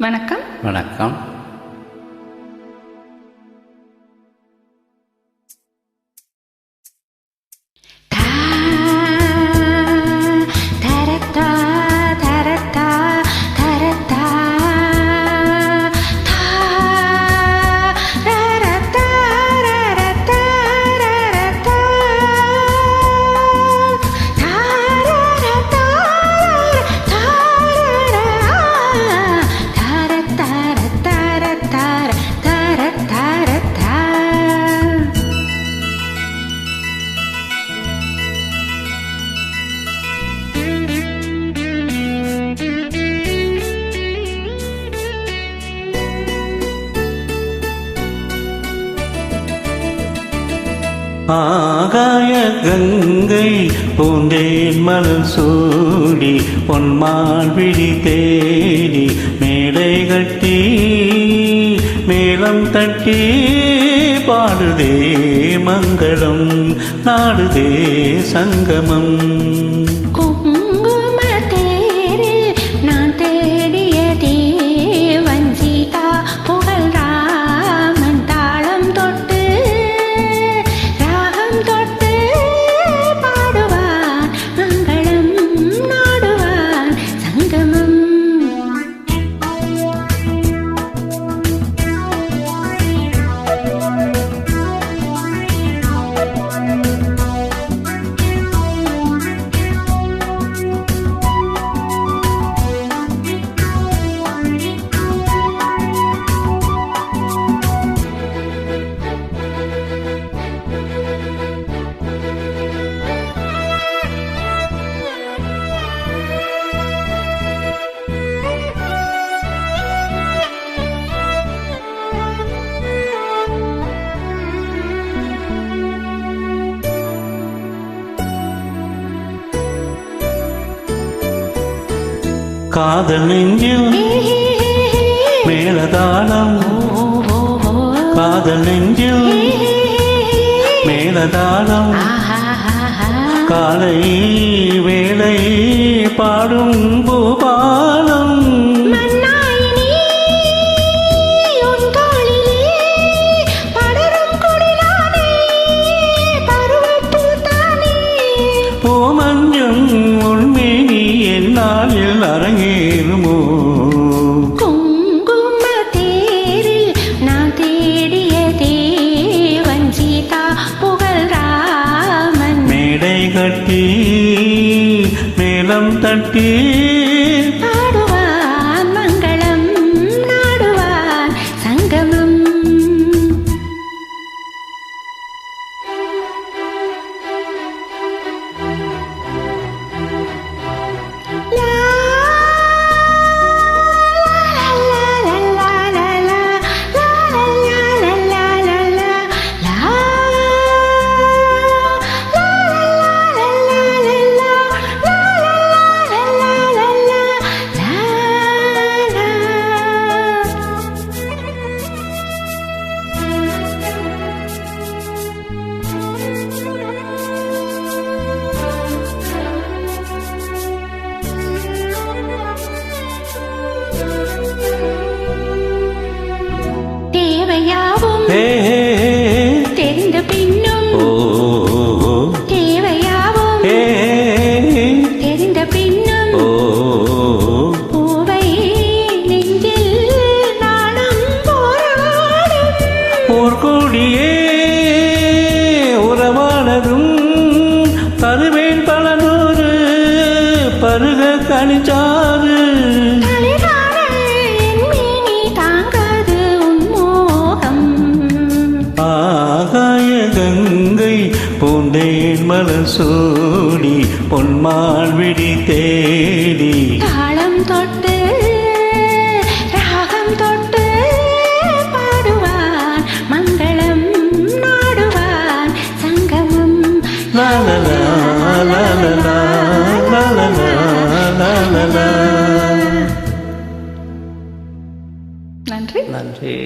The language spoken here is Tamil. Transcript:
வணக்கம். வணக்கம். ஆகாய கங்கை பூந்தேன் மலர் சூடி பொன்மால் விழி தேடி மேடை கட்டி மேளம் தட்டி பாடுதே மங்களம் நாடுதே சங்கமம். காதல் நெஞ்சில் மேலதாளம். காதல் நெஞ்சில் மேலதாளம். காலை வேலை பாடும் பூபா தட்டி மேலம் தட்டி ಯಾವೊಮ್ಮೆ பூந்தேன் மலசூடி பொன்மால் விழி தேடி. தாளம் தொட்டு ராகம் தொட்டு பாடுவான் மங்களம் நாடுவான் சங்கமம் நன்றி. நன்றி.